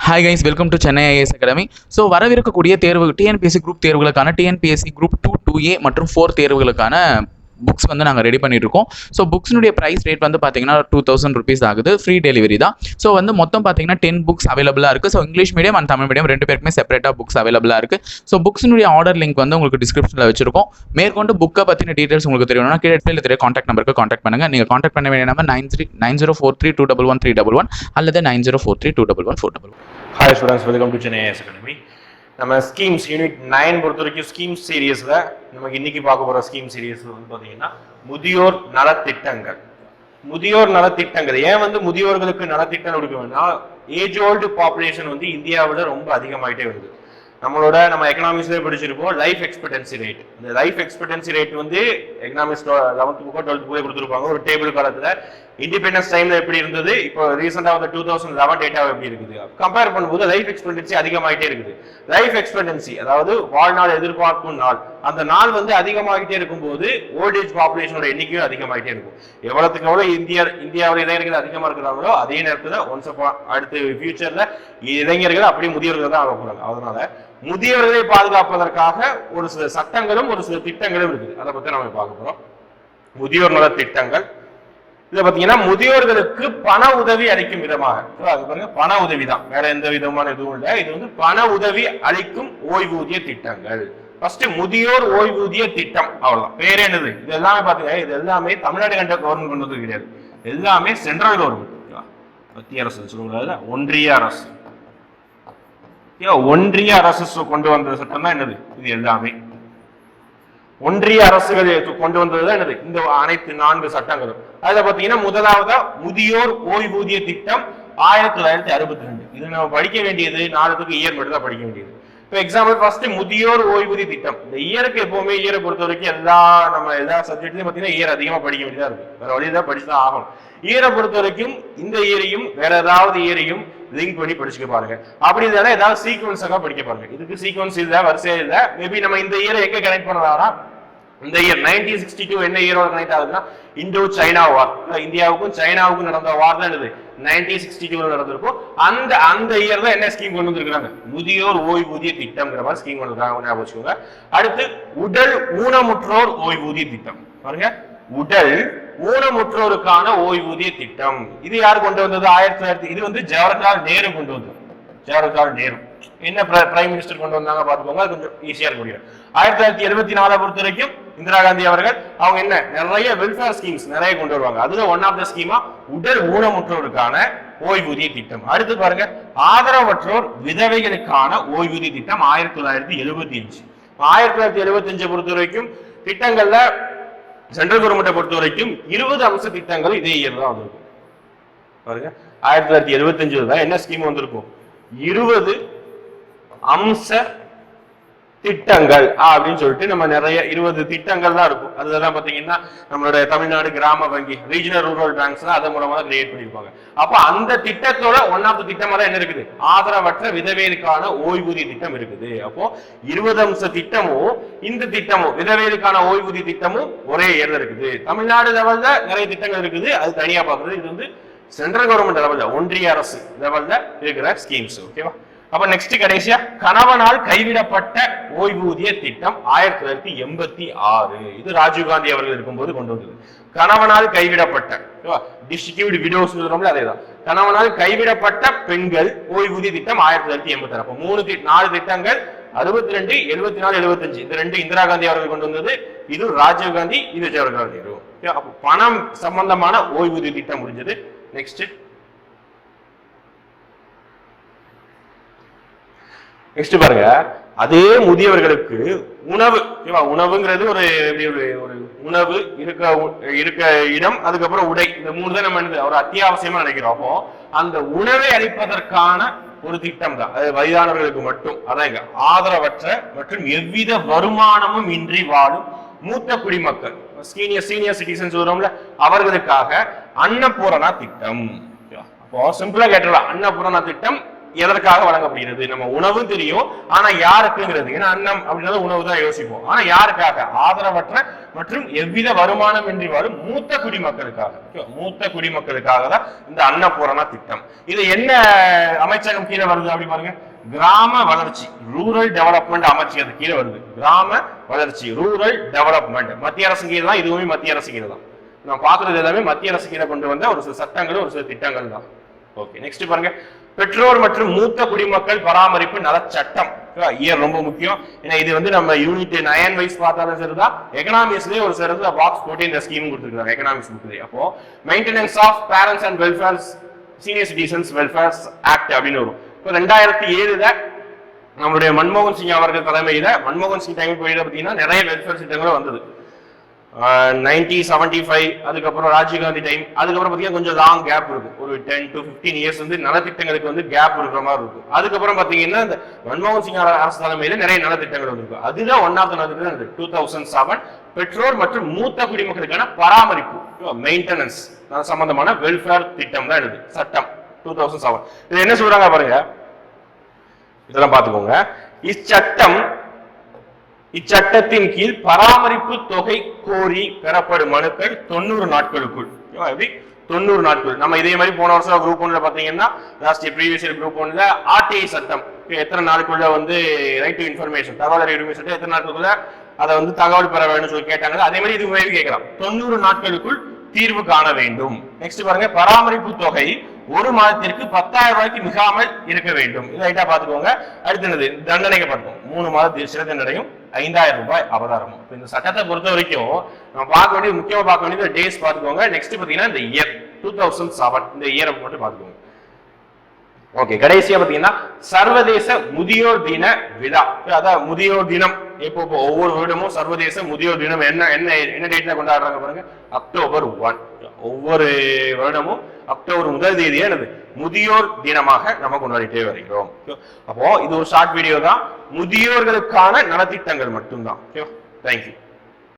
Hi guys welcome to Chennai IAS academy so வரவிருக்கக்கூடிய தேர்வு TNPSC group தேர்வுகளுக்கான TNPSC group two two A மற்றும் four தேர்வுகளுக்கான books வந்து நாங்கள் ரெடி பண்ணிட்டுருக்கோம். ஸோ புக்ஸினுடைய ப்ரைஸ் ரேட் வந்து பார்த்தீங்கன்னா டூ தௌசண்ட் ருபீஸ் ஆகுது. ஃப்ரீ டெலிவரி தான். ஸோ வந்து மொத்தம் பார்த்தீங்கன்னா டென் புக்ஸ் அவைலபிளாக இருக்குது so English medium and Tamil medium ரெண்டு பேருக்குமே செப்பரேட்டாக புக்ஸ் அவைலபிளாக இருக்குது ஸோ புக்ஸினுடைய ஆர்டர் லிங்க் வந்து உங்களுக்கு டிஸ்கிரிப்ஷனில் வச்சிருக்கோம். மேற்கொண்டு புக்கை பற்றின டீட்டெயில்ஸ் உங்களுக்கு தெரியணும்னா கீழே டிஸ்பிளேல தெரிய காண்டாக்ட் நம்பருக்கு காண்டாக்ட் பண்ணுங்கள் நீங்கள் காண்டாக்ட் பண்ண வேண்டிய number nine three nine zero four three two double one three double one அல்லது nine zero four three two double one four double one hi students welcome to Chennai academy நம்ம schemes unit nine பொறுத்த வரைக்கும் scheme சீரியஸில் நமக்கு இன்னைக்கு பார்க்க போகிற scheme serious வந்து பார்த்தீங்கன்னா முதியோர் நலத்திட்டங்கள். முதியோர் நலத்திட்டங்கள். ஏன் வந்து முதியோர்களுக்கு நலத்திட்டம் கொடுக்கணும்னா ஏஜ் ஓல்டு பாப்புலேஷன் வந்து இந்தியாவில் ரொம்ப அதிகமாயிட்டே வருது. நம்மளோட நம்ம எக்கனாமிக்ஸ்ல படிச்சிருப்போம் லைஃப் எக்ஸ்பெக்டன்சி ரேட் இந்த லைஃப் எக்ஸ்பெக்டன்சி ரேட் வந்து எக்கனாமிக்ஸ் லெவன்த் புக்கோ டுவெல்த் புக்கோ கொடுத்துருப்பாங்க. ஒரு டேபிள் காலத்தில் இண்டிபெண்டன்ஸ் டைம்ல எப்படி இருந்தது? இப்போ ரீசெண்டாக வந்து டூ தௌசண்ட் லெவன் டேட்டா எப்படி இருக்குது? கம்பேர் பண்ணும்போது லைஃப் எக்ஸ்பெக்டன்சி அதிகமாகிட்டே இருக்குது. லைஃப் எக்ஸ்பெக்டன்சி அதாவது வாழ்நாள் எதிர்பார்க்கும் நாள் அந்த நாள் வந்து அதிகமாகிட்டே இருக்கும்போது ஓல்டேஜ் பாப்புலேஷனோட எண்ணிக்கையும் அதிகமாகிட்டே இருக்கும். எவ்வளவுக்கு எவ்வளவு இந்தியா இந்தியாவில் இளைஞர்கள் அதிகமாக இருக்கிறாங்களோ அதே நேரத்தில் ஒன்ஸ் அடுத்த ஃபியூச்சர்ல இளைஞர்கள் அப்படியே முதியவர்கள் தான் ஆக போறாங்க. அதனால முதியவர்களை பாதுகாப்பதற்காக ஒரு சில சட்டங்களும் ஒரு சில திட்டங்களும் இருக்குது. அதை பத்தி நம்ம பார்க்க போறோம். முதியோர் நல திட்டங்கள் இதுல பாத்தீங்கன்னா முதியோர்களுக்கு பண உதவி அளிக்கும் விதமாக. அது பாருங்க பண உதவி தான் வேற எந்த விதமான இதுவும் இல்லை. இது வந்து பண உதவி அளிக்கும் ஓய்வூதிய திட்டங்கள். ஃபர்ஸ்ட் முதியோர் ஓய்வூதிய திட்டம். அவ்வளவுதான். பேர் என்னது? இது எல்லாமே பாத்தீங்கன்னா இது எல்லாமே தமிழ்நாடு கண்ட கவர்மெண்ட் கொண்டு கிடையாது. எல்லாமே சென்ட்ரல் கவர்மெண்ட் மத்திய அரசு சொல்லுங்க ஒன்றிய அரசு. ஒன்றிய அரசு கொண்டு வந்த சட்டம் தான் என்னது? இது எல்லாமே. ஒன்றிய அரசுகள் கொண்டு வந்ததுதான் என்னது? இந்த அனைத்து நான்கு சட்டங்களும். அதுல பாத்தீங்கன்னா முதலாவதா முதியோர் ஓய்வூதிய திட்டம் ஆயிரத்தி தொள்ளாயிரத்தி அறுபத்தி ரெண்டு. இது நம்ம படிக்க வேண்டியது நாலுக்கு இயர் மட்டும் தான் படிக்க வேண்டியது. இப்போ எக்ஸாம்பிள் ஃபர்ஸ்ட் முதியோர் ஓய்வூதிய திட்டம். இந்த இயருக்கு எப்பவுமே இயரை பொறுத்த வரைக்கும் எல்லா நம்ம எல்லா சப்ஜெக்ட்லயும் பாத்தீங்கன்னா இயர் அதிகமா படிக்க வேண்டியதா இருக்கும் வேற வழி தான் படிச்சு தான் ஆகணும் இயரை பொறுத்த வரைக்கும் இந்த இயரையும் வேற ஏதாவது இயரையும் லிங்க் பண்ணி படிச்சுக்க பாருங்க. அப்படி இல்லைன்னா ஏதாவது சீக்வன்ஸாக படிக்க பாருங்க. இதுக்கு சீக்வன்ஸ் இல்லை வரிசையா இல்லை. மேபி நம்ம இந்த இயரை எங்க கனெக்ட் பண்ணலாம்னா இந்த இயர் நைன்டீன் சிக்ஸ்டி டூ என்ன இயரோட கனெக்ட் ஆகுதுன்னா இந்தோ சைனா வார் இந்தியாவுக்கும் சைனாவுக்கும் நடந்த வார் தான் என்னது நைன்டீன் சிக்ஸ்டி டூல நடந்திருக்கும். அந்த அந்த இயர் தான் என்ன ஸ்கீம் கொண்டு வந்திருக்காங்க முதியோர் ஓய்வூதிய திட்டம்ங்கிற மாதிரி ஸ்கீம் கொண்டு வந்திருக்காங்க. ஞாபகம் வச்சுக்கோங்க. அடுத்து உடல் ஊனமுற்றோர் ஓய்வூதிய திட்டம். பாருங்க. உடல் ஊனமுற்றோருக்கான ஓய்வூதிய திட்டம். இது யார் கொண்டு வந்தது? ஆயிரத்தி தொள்ளாயிரத்தி இது வந்து ஜவஹர்லால் நேரு கொண்டு வந்தது. ஜவஹர்லால் நேரு. என்ன பிரைம் மினிஸ்டர் கொண்டு வந்தாங்க? பாத்துக்கோங்க கொஞ்சம் ஈஸியா இருக்க முடியும் ஆயிரத்தி தொள்ளாயிரத்தி எழுபத்தி நாலை பொறுத்த வரைக்கும் இந்திரா காந்தி அவர்கள் அவங்க என்ன நிறைய வெல்ஃபேர் ஸ்கீம்ஸ் நிறைய கொண்டு வருவாங்க. அதுல ஒன் ஆஃப் த ஸ்கீமா உடல் ஊனமுற்றோருக்கான ஓய்வூதிய திட்டம். அடுத்து பாருங்க ஆதரவற்றோர் விதவைகளுக்கான ஓய்வூதிய திட்டம் ஆயிரத்தி தொள்ளாயிரத்தி எழுபத்தி அஞ்சு. ஆயிரத்தி தொள்ளாயிரத்தி எழுபத்தி அஞ்சு பொறுத்த வரைக்கும் திட்டங்கள்ல சென்ட்ரல் கவர்மெண்ட்டை பொறுத்த வரைக்கும் இருபது அம்ச திட்டங்கள் இதே இயர் தான் வந்திருக்கும் பாருங்க ஆயிரத்தி தொள்ளாயிரத்தி எழுபத்தி அஞ்சுல தான் என்ன ஸ்கீம் வந்திருக்கும்? இருபது அம்ச திட்டங்கள் அப்படின்னு சொல்லிட்டு நம்ம நிறைய இருபது திட்டங்கள் தான் இருக்கும். அதெல்லாம் பாத்தீங்கன்னா நம்மளோட தமிழ்நாடு கிராம வங்கி ரீஜனல் ரூரல் பேங்க்ஸ் தான் அதன் மூலமா கிரியேட் பண்ணிருப்பாங்க அப்ப அந்த திட்டத்தோட ஒன் ஆஃப் த திட்டமா தான் என்ன இருக்குது? ஆதரவற்ற விதவைகளுக்கான ஓய்வூதிய திட்டம் இருக்குது. அப்போ இருபது அம்ச திட்டமும் இந்த திட்டமும் விதவைகளுக்கான ஓய்வூதிய திட்டமும் ஒரே இயர்ல இருக்குது. தமிழ்நாடு லெவல்ல நிறைய திட்டங்கள் இருக்குது. அது தனியா பாக்குறது இது வந்து சென்ட்ரல் கவர்மெண்ட் லெவல்ல ஒன்றிய அரசு லெவல்ல இருக்கிற ஸ்கீம்ஸ் ஓகேவா அப்ப நெக்ஸ்ட் கடைசியா கணவனால் கைவிடப்பட்ட ஓய்வூதிய திட்டம் ஆயிரத்தி தொள்ளாயிரத்தி எண்பத்தி ஆறு. இது ராஜீவ்காந்தி அவர்கள் இருக்கும்போது கொண்டு வந்தது. கணவனால் கைவிடப்பட்ட டிஸ்ட்ரிபியூட் விடோஸ் அதேதான். கணவனால் கைவிடப்பட்ட பெண்கள் ஓய்வூதிய திட்டம் ஆயிரத்தி தொள்ளாயிரத்தி எண்பத்தி ஆறு. மூணு நாலு திட்டங்கள் அறுபத்தி ரெண்டு எழுபத்தி நாலு எழுபத்தஞ்சு. இந்த ரெண்டு இந்திரா காந்தி அவர்கள் கொண்டு வந்தது. இது ராஜீவ் காந்தி இது ஜவஹர்லால் நேரு பணம் சம்பந்தமான ஓய்வூதிய திட்டம் முடிஞ்சது. நெக்ஸ்ட் நெக்ஸ்ட் பாருங்க. அதே முதியவர்களுக்கு உணவு ஓகேவா உணவுங்கிறது ஒரு எப்படி ஒரு ஒரு உணவு இருக்க உ- இருக்க இடம் அதுக்கப்புறம் உடை இந்த மூணு தான் நம்ம ஒரு அத்தியாவசியமா நினைக்கிறோம். அப்போ அந்த உணவை அளிப்பதற்கான ஒரு திட்டம் தான். அது வயதானவர்களுக்கு மட்டும் அதான் இங்க ஆதரவற்ற மற்றும் எவ்வித வருமானமும் இன்றி வாழும் மூத்த குடிமக்கள் சீனியர் சீனியர் சிட்டிசன் சொல்றோம்ல அவர்களுக்காக அன்னபூரணா திட்டம். அப்போ சிம்பிளா கேட்டுடலாம். அன்னபூரணா திட்டம் எதற்காக வழங்கப்படுகிறது நம்ம உணவும் தெரியும். ஆனா யாருக்குங்கிறது? ஏன்னா அன்னம் அப்படின்றது உணவு தான் யோசிப்போம். ஆனா யாருக்காக? ஆதரவற்ற மற்றும் எவ்வித வருமானம் இன்றி வாழும் மூத்த குடிமக்களுக்காக. மூத்த குடிமக்களுக்காக தான் இந்த அன்னபூரண திட்டம். இது என்ன அமைச்சகம் கீழே வருது அப்படி பாருங்க. கிராம வளர்ச்சி ரூரல் டெவலப்மெண்ட் அமைச்சகத்து கீழே வருது. கிராம வளர்ச்சி ரூரல் டெவலப்மெண்ட் மத்திய அரசு கீழே தான் இதுவுமே மத்திய அரசு கீழே தான். நான் பாக்குறது எல்லாமே மத்திய அரசு கீழே கொண்டு வந்த ஒரு சில சட்டங்கள் ஒரு சில திட்டங்கள் தான். ஓகே நெக்ஸ்ட் பாருங்க. பெற்றோர் மற்றும் மூத்த குடிமக்கள் பராமரிப்பு நல சட்டம். இயர் ரொம்ப முக்கியம். ஏன்னா இது வந்து நம்ம யூனிட் நயன் வைஸ் பார்த்தாலும் சரிதான். எக்கனாமிக்ஸ்லயே ஒரு சிறந்த பாக்ஸ் போட்டு இந்த ஸ்கீம் கொடுத்துருக்காங்க எக்கனாமிக்ஸ் புக்லயே அப்போ maintenance of parents and welfare senior citizens welfare act அப்படின்னு வரும். இப்போ ரெண்டாயிரத்தி ஏழுல நம்மளுடைய மன்மோகன் சிங் அவர்கள் தலைமையில மன்மோகன் சிங் டைம் போயில பார்த்தீங்கன்னா நிறைய வெல்ஃபேர் திட்டங்களும் வந்தது. நைன்டி செவன்டி ஃபைவ் அதுக்கப்புறம் ராஜீவ்காந்தி டைம் அதுக்கப்புறம் பார்த்தீங்கன்னா கொஞ்சம் லாங் கேப் இருக்கும். ஒரு டென் டு ஃபிஃப்டீன் இயர்ஸ் வந்து நலத்திட்டங்களுக்கு வந்து கேப் இருக்கிற மாதிரி இருக்கும். அதுக்கப்புறம் பார்த்தீங்கன்னா இந்த மன்மோகன் சிங் அரசு தலைமையில நிறைய நலத்திட்டங்கள் வந்திருக்கும். அதுல ஒன் ஆஃப் த நலத்திட்டம் டூ தௌசண்ட் செவன் பெற்றோர் மற்றும் மூத்த குடிமக்களுக்கான பராமரிப்பு மெயின்டெனன்ஸ் சம்பந்தமான வெல்ஃபேர் திட்டம் தான் இது. சட்டம் டூ தௌசண்ட் செவன் இது என்ன சொல்றாங்க பாருங்க? இதெல்லாம் பார்த்துக்கோங்க இச்சட்டம் இச்சட்டத்தின் கீழ் பராமரிப்பு தொகை கோரி பெறப்படும் மனுக்கள் தொண்ணூறு நாட்களுக்குள். எப்படி தொண்ணூறு நாட்கள். நம்ம இதே மாதிரி போன வருஷம் குரூப் ஒன்ல பாத்தீங்கன்னா லாஸ்ட் ப்ரீவியஸ் இயர் குரூப் ஒன்ல ஆர்டிஐ சட்டம். எத்தனை நாளுக்குள்ள வந்து ரைட் டு இன்ஃபர்மேஷன் தகவல் அறிவுரிமை சட்டம் எத்தனை நாட்களுக்குள்ள அதை வந்து தகவல் பெற வேண்டும் சொல்லி கேட்டாங்க அதே மாதிரி இது மாதிரி கேட்கலாம். தொண்ணூறு நாட்களுக்குள் தீர்வு காண வேண்டும். நெக்ஸ்ட் பாருங்க பராமரிப்பு தொகை ஒரு மாதத்திற்கு பத்தாயிரம் ரூபாய்க்கு மிகாமல் இருக்க வேண்டும். இது ரைட்டா பாத்துக்கோங்க அடுத்தது என்னது? தண்டனைக்கு பார்ப்போம் மூணு மாதம் சிறை தண்டனையும் ஐந்தாயிரம் ரூபாய் அபராதம் இப்போ இந்த சட்டத்தை பொறுத்த வரைக்கும் நம்ம பார்க்க வேண்டிய முக்கியமாக பார்க்க வேண்டியது டேஸ் பார்த்துக்கோங்க. நெக்ஸ்ட் பார்த்தீங்கன்னா இந்த இயர் டூ தௌசண்ட் செவன் இந்த இயரை மட்டும் பார்த்துக்கோங்க. ஓகே கடைசியா பாத்தீங்கன்னா சர்வதேச முதியோர் தின விழா. அதான் முதியோர் தினம். இப்போ இப்போ ஒவ்வொரு வருடமும் சர்வதேச முதியோர் தினம் என்ன என்ன என்ன டேட்ல கொண்டாடுறாங்க பாருங்க? October one. ஒவ்வொரு வருடமும் அக்டோபர் முதல் தேதியே எனது முதியோர் தினமாக நம்ம கொண்டாடிட்டே வருகிறோம். அப்போ இது ஒரு ஷார்ட் வீடியோ தான். முதியோர்களுக்கான நலத்திட்டங்கள் மட்டும்தான். தேங்க்யூ